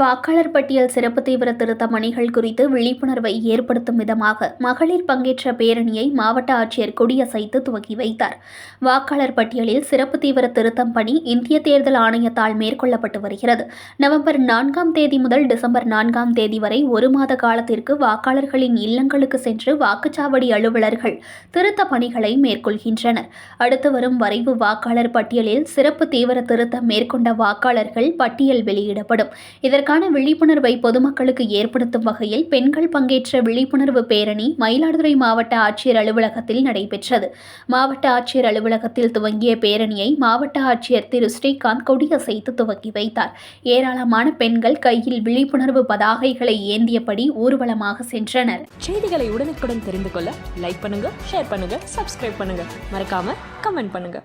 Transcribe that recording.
வாக்காளர் பட்டியல் சிறப்பு தீவிர திருத்த பணிகள் குறித்து விழிப்புணர்வை ஏற்படுத்தும் விதமாக மகளிர் பங்கேற்ற பேரணியை மாவட்ட ஆட்சியர் கொடியசைத்து துவக்கி வைத்தார். வாக்காளர் பட்டியலில் சிறப்பு தீவிர திருத்தம் பணி இந்திய தேர்தல் ஆணையத்தால் மேற்கொள்ளப்பட்டு வருகிறது. நவம்பர் நான்காம் தேதி முதல் டிசம்பர் நான்காம் தேதி வரை ஒரு மாத காலத்திற்கு வாக்காளர்களின் இல்லங்களுக்கு சென்று வாக்குச்சாவடி அலுவலர்கள் திருத்த பணிகளை மேற்கொள்கின்றனர். அடுத்து வரும் வரைவு வாக்காளர் பட்டியலில் சிறப்பு தீவிர திருத்தம் மேற்கொண்ட வாக்காளர்கள் பட்டியல் வெளியிடப்படும். இதற்கு இதற்கான விழிப்புணர்வை பொதுமக்களுக்கு ஏற்படுத்தும் வகையில் பெண்கள் பங்கேற்ற விழிப்புணர்வு பேரணி மயிலாடுதுறை மாவட்ட ஆட்சியர் அலுவலகத்தில் நடைபெற்றது. மாவட்ட ஆட்சியர் அலுவலகத்தில் துவங்கிய பேரணியை மாவட்ட ஆட்சியர் திரு. ஸ்ரீகாந்த் கொடியசைத்து துவக்கி வைத்தார். ஏராளமான பெண்கள் கையில் விழிப்புணர்வு பதாகைகளை ஏந்தியபடி ஊர்வலமாக சென்றனர். செய்திகளை உடனுக்குடன் தெரிந்து கொள்ள லைக் பண்ணுங்க ஷேர் பண்ணுங்க சப்ஸ்கிரைப் பண்ணுங்க. மறக்காம கமெண்ட் பண்ணுங்க.